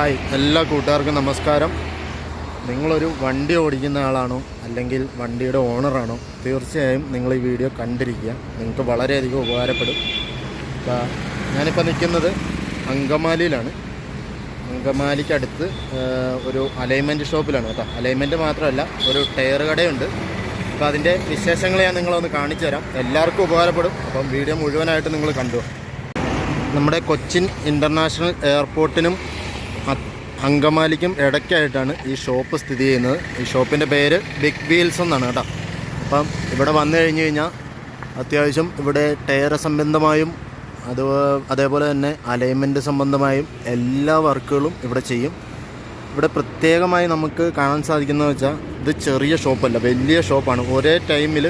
Hi. എല്ലാ കൂട്ടുകാർക്കും നമസ്കാരം. നിങ്ങളൊരു വണ്ടി ഓടിക്കുന്ന ആളാണോ? അല്ലെങ്കിൽ വണ്ടിയുടെ ഓണറാണോ? തീർച്ചയായും നിങ്ങൾ ഈ വീഡിയോ കണ്ടിരിക്കുക. നിങ്ങൾക്ക് വളരെയധികം ഉപകാരപ്പെടും. ഞാനിപ്പോൾ നിൽക്കുന്നത് അങ്കമാലിയിലാണ്. അങ്കമാലിക്കടുത്ത് ഒരു അലൈൻമെന്റ് ഷോപ്പിലാണ് കേട്ടോ. അലൈൻമെന്റ് മാത്രമല്ല ഒരു ടയർ കടയുണ്ട്. അപ്പോൾ അതിന്റെ വിശേഷങ്ങൾ ഞാൻ നിങ്ങളൊന്ന് കാണിച്ചു തരാം. എല്ലാവർക്കും ഉപകാരപ്പെടും. അപ്പം വീഡിയോ മുഴുവനായിട്ട് നിങ്ങൾ കണ്ടു. നമ്മുടെ കൊച്ചിൻ ഇന്റർനാഷണൽ എയർപോർട്ടിനും അങ്കമാലിക്കും ഇടയ്ക്കായിട്ടാണ് ഈ ഷോപ്പ് സ്ഥിതി ചെയ്യുന്നത്. ഈ ഷോപ്പിന്റെ പേര് ബിഗ് വീൽസ് എന്നാണ് കേട്ടോ. അപ്പം ഇവിടെ വന്നു കഴിഞ്ഞ് കഴിഞ്ഞാൽ അത്യാവശ്യം ഇവിടെ ടയർ സംബന്ധമായും അത് അതേപോലെ തന്നെ അലൈൻമെന്റ് സംബന്ധമായും എല്ലാ വർക്കുകളും ഇവിടെ ചെയ്യും. ഇവിടെ പ്രത്യേകമായി നമുക്ക് കാണാൻ സാധിക്കുന്നത് വെച്ചാൽ ഇത് ചെറിയ ഷോപ്പല്ല വലിയ ഷോപ്പാണ്. ഒരേ ടൈമിൽ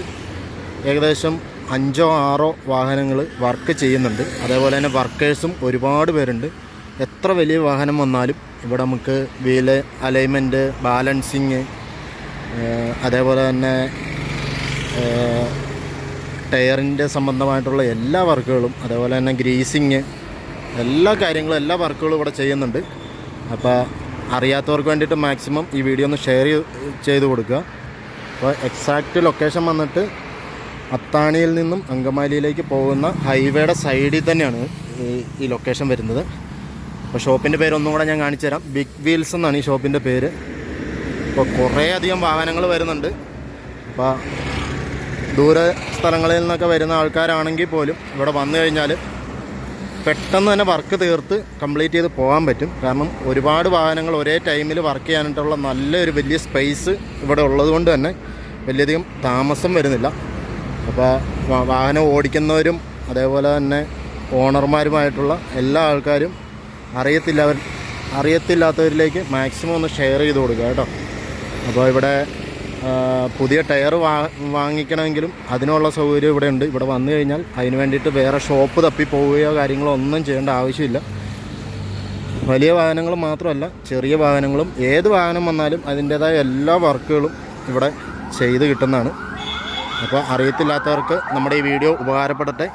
ഏകദേശം അഞ്ചോ ആറോ വാഹനങ്ങൾ വർക്ക് ചെയ്യുന്നുണ്ട്. അതേപോലെ തന്നെ വർക്കേഴ്സും ഒരുപാട് പേരുണ്ട്. എത്ര വലിയ വാഹനം വന്നാലും ഇവിടെ നമുക്ക് വീൽ അലൈൻമെന്റ് ബാലൻസിങ് അതേപോലെ തന്നെ ടയറിന്റെ സംബന്ധമായിട്ടുള്ള എല്ലാ വർക്കുകളും അതേപോലെ തന്നെ ഗ്രീസിങ് എല്ലാ കാര്യങ്ങളും എല്ലാ വർക്കുകളും ഇവിടെ ചെയ്യുന്നുണ്ട്. അപ്പോൾ അറിയാത്തവർക്ക് വേണ്ടിയിട്ട് മാക്സിമം ഈ വീഡിയോ ഒന്ന് ഷെയർ ചെയ്ത് കൊടുക്കുക. അപ്പോൾ എക്സാക്റ്റ് ലൊക്കേഷൻ വന്നിട്ട് അത്താണിയിൽ നിന്നും അങ്കമാലിയിലേക്ക് പോകുന്ന ഹൈവേയുടെ സൈഡിൽ തന്നെയാണ് ഈ- ലൊക്കേഷൻ വരുന്നത്. അപ്പോൾ ഷോപ്പിന്റെ പേര് ഒന്നും കൂടെ ഞാൻ കാണിച്ചു തരാം. ബിഗ് വീൽസ് എന്നാണ് ഈ ഷോപ്പിന്റെ പേര്. അപ്പോൾ കുറേ അധികം വാഹനങ്ങൾ വരുന്നുണ്ട്. അപ്പോൾ ദൂര സ്ഥലങ്ങളിൽ നിന്നൊക്കെ വരുന്ന ആൾക്കാരാണെങ്കിൽ പോലും ഇവിടെ വന്നു കഴിഞ്ഞാൽ പെട്ടെന്ന് തന്നെ വർക്ക് തീർത്ത് കംപ്ലീറ്റ് ചെയ്ത് പോകാൻ പറ്റും. കാരണം ഒരുപാട് വാഹനങ്ങൾ ഒരേ ടൈമിൽ വർക്ക് ചെയ്യാനായിട്ടുള്ള നല്ലൊരു വലിയ സ്പേസ് ഇവിടെ ഉള്ളതുകൊണ്ട് തന്നെ വലിയധികം താമസം വരുന്നില്ല. അപ്പോൾ വാഹനം ഓടിക്കുന്നവരും അതേപോലെ തന്നെ ഓണർമാരുമായിട്ടുള്ള എല്ലാ ആൾക്കാരും അറിയത്തില്ലവർ അറിയത്തില്ലാത്തവരിലേക്ക് മാക്സിമം ഒന്ന് ഷെയർ ചെയ്ത് കൊടുക്കുക കേട്ടോ. അപ്പോൾ ഇവിടെ പുതിയ ടയർ വാ വാങ്ങിക്കണമെങ്കിലും അതിനുള്ള സൗകര്യം ഇവിടെ ഉണ്ട്. ഇവിടെ വന്നു കഴിഞ്ഞാൽ അതിന് വേണ്ടിയിട്ട് വേറെ ഷോപ്പ് തപ്പി പോവുകയോ കാര്യങ്ങളോ ഒന്നും ചെയ്യേണ്ട ആവശ്യമില്ല. വലിയ വാഹനങ്ങൾ മാത്രമല്ല ചെറിയ വാഹനങ്ങളും ഏത് വാഹനം വന്നാലും അതിന്റേതായ എല്ലാ വർക്കുകളും ഇവിടെ ചെയ്ത് കിട്ടുന്നതാണ്. അപ്പോൾ അറിയത്തില്ലാത്തവർക്ക് നമ്മുടെ ഈ വീഡിയോ ഉപകാരപ്പെടട്ടെ.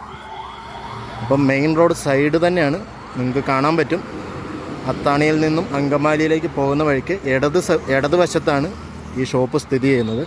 അപ്പം മെയിൻ റോഡ് സൈഡ് തന്നെയാണ്. നിങ്ങൾക്ക് കാണാൻ പറ്റും. അത്താണിയിൽ നിന്നും അങ്കമാലിയിലേക്ക് പോകുന്ന വഴിക്ക് ഇടത് ഇടതുവശത്താണ് ഈ ഷോപ്പ് സ്ഥിതി ചെയ്യുന്നത്.